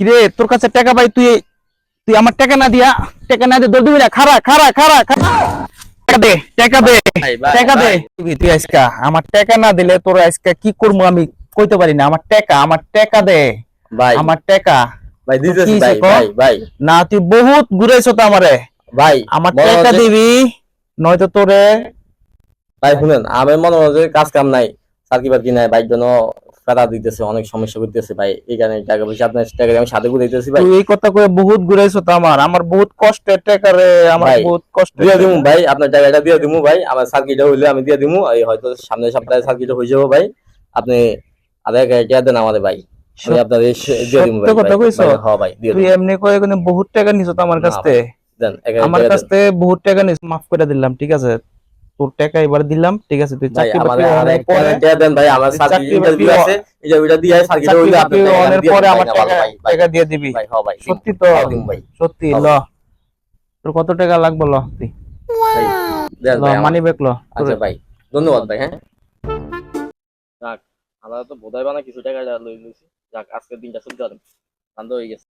কিরে তোর কাছে টাকা পাই তুই তুই আমার টাকা না দিয়া টাকা না দিয়ে দৌড় দিবি না? খারা খারা খারা টাকা দে টাকা দে টাকা দে। তুই আজকা আমার টাকা না দিলে তোর আজকা কি করব আমি কইতে পারি না। আমার টাকা আমার টাকা দে। ভাই। আমার টাকা। ভাই দিতেছি কি ভাই ভাই ভাই। না তুই বহুত ঘুরাইছো তো আমারে। ভাই আমার টাকা দিবি নয়তো তোরে ভাই শুনেন আমার মনে হয় যে কাজ কাম নাই সার্কি বার্কি নাই ভাই জন্য ফেরা দিতেছে অনেক সমস্যা করতেছে। ভাই এই কারণে টাকা পয়সা আপনার টাকা আমি সাথে করে দিতেছি ভাই। এই কথা কয়ে বহুত ঘুরাইছো তো আমার। আমার বহুত টাকা রে আমার বহুত কষ্ট দিয়ে দিমু ভাই আপনার টাকাটা দিয়ে দিমু ভাই। আমার সার্কিটা হইলে আমি দিয়ে দিমু। এই হয়তো সামনের সপ্তাহে সার্কিটা হয়ে যাব ভাই। আপনি আধার কার্ড দেন আমাদের ভাই। আমি আপনার দিয়ে দিমু ভাই কথা। কইছো? হ্যাঁ ভাই তুই এমনি কয়ে বহুত টাকা নিছো তো আমার কাছ থেকে। দেন আমার কাছ থেকে বহুত টাকা নিস মাফ করে দিলাম ঠিক আছে? তোর টাকা এবার দিলাম ঠিক আছে? তুই চাকরি বাকরি অনেক পরে দেন ভাই আমার সার্কিট ইন্টারভিউ আছে ইন্টারভিউটা দিয়ে সার্কিটা টাকা আমি অনেক পরে আমার টাকা টাকা দিয়ে দিবি। ভাই হ্যাঁ ভাই সত্যি তো। ভাই। সত্যি হ্যাঁ ল। তোর কত টাকা লাগবে ল তুই? ভাই মানি ব্যাগ ল আচ্ছা ভাই ধন্যবাদ ভাই হ্যাঁ। যাক আমরা তো বোধহয় বানা কিছু টাকা লই লইছি। যাক আজকের দিনটা চলতে পারেন শান্ত হয়ে গেছে।